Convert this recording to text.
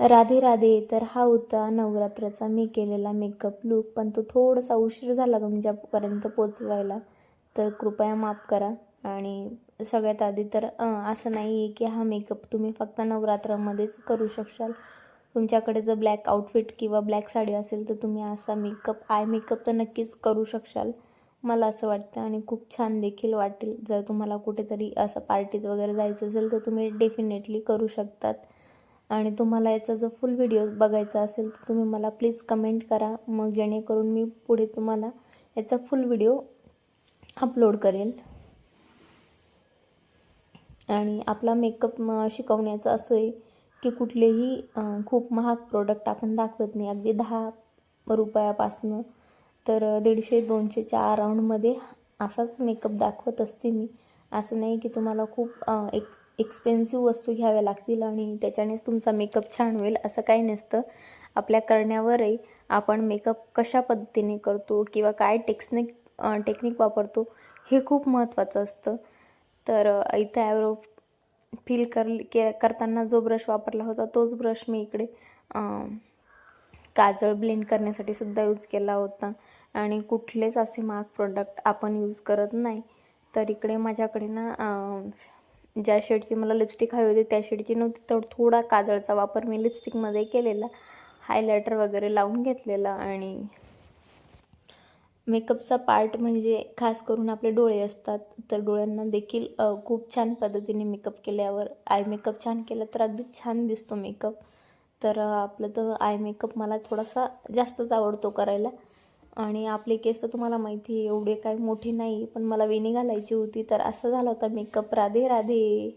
राधे राधे तर हा होता नवरात्राचा मी केलेला मेकअप लूक पण तो थोडासा उशीर झाला तुमच्यापर्यंत पोचवायला. तर कृपया माफ करा. आणि सगळ्यात आधी तर असं नाही आहे की हा मेकअप तुम्ही फक्त नवरात्रामध्येच करू शकशाल. तुमच्याकडे जर ब्लॅक आउटफिट किंवा ब्लॅक साडी असेल तर तुम्ही असा मेकअप आय मेकअप तर नक्कीच करू शकशाल. मला असं वाटतं आणि खूप छान देखील वाटेल. जर तुम्हाला कुठेतरी असं पार्टीज वगैरे जायचं असेल तर तुम्ही डेफिनेटली करू शकतात. आणि तुम्हाला याचा जर फुल व्हिडिओ बघायचा असेल तर तुम्ही मला प्लीज कमेंट करा. मग जेणेकरून मी पुढे तुम्हाला याचा फुल व्हिडिओ अपलोड करेल. आणि आपला मेकअप म शिकवण्याचं असं आहे की कुठलेही खूप महाग प्रोडक्ट आपण दाखवत नाही. अगदी दहा रुपयापासनं तर दीडशे दोनशेच्या अराऊंडमध्ये असाच मेकअप दाखवत असते मी. असं नाही की तुम्हाला खूप एक एक्सपेन्सिव्ह वस्तू घ्याव्या लागतील आणि त्याच्यानेच तुमचा मेकअप छान होईल असं काही नसतं. आपल्या करण्यावरही आपण मेकअप कशा पद्धतीने करतो किंवा काय टेक्सनिक टेक्निक वापरतो हे खूप महत्त्वाचं असतं. तर इथं ॲवरो फील कर के करताना जो ब्रश वापरला होता तोच ब्रश मी इकडे काजळ ब्लेंड करण्यासाठी सुद्धा यूज केला होता. आणि कुठलेच असे महाग प्रोडक्ट आपण यूज करत नाही. तर इकडे माझ्याकडे ना ज्या शेडची मला लिपस्टिक हवी होती त्या शेडची नव्हती. तर थोडा काजळचा वापर मी लिपस्टिकमध्ये केलेला. हायलायटर वगैरे लावून घेतलेला आणि मेकअपचा पार्ट म्हणजे खास करून आपले डोळे असतात तर डोळ्यांना देखील खूप छान पद्धतीने मेकअप केल्यावर आय मेकअप छान केला तर अगदी छान दिसतो मेकअप तर आपलं तर आय मेकअप मला थोडासा जास्तच आवडतो करायला. आणि आपले केस तर तुम्हाला माहिती आहे एवढे काही मोठे नाही पण मला वेणी घालायची होती तर असं झाला होता मेकअप राधे राधे.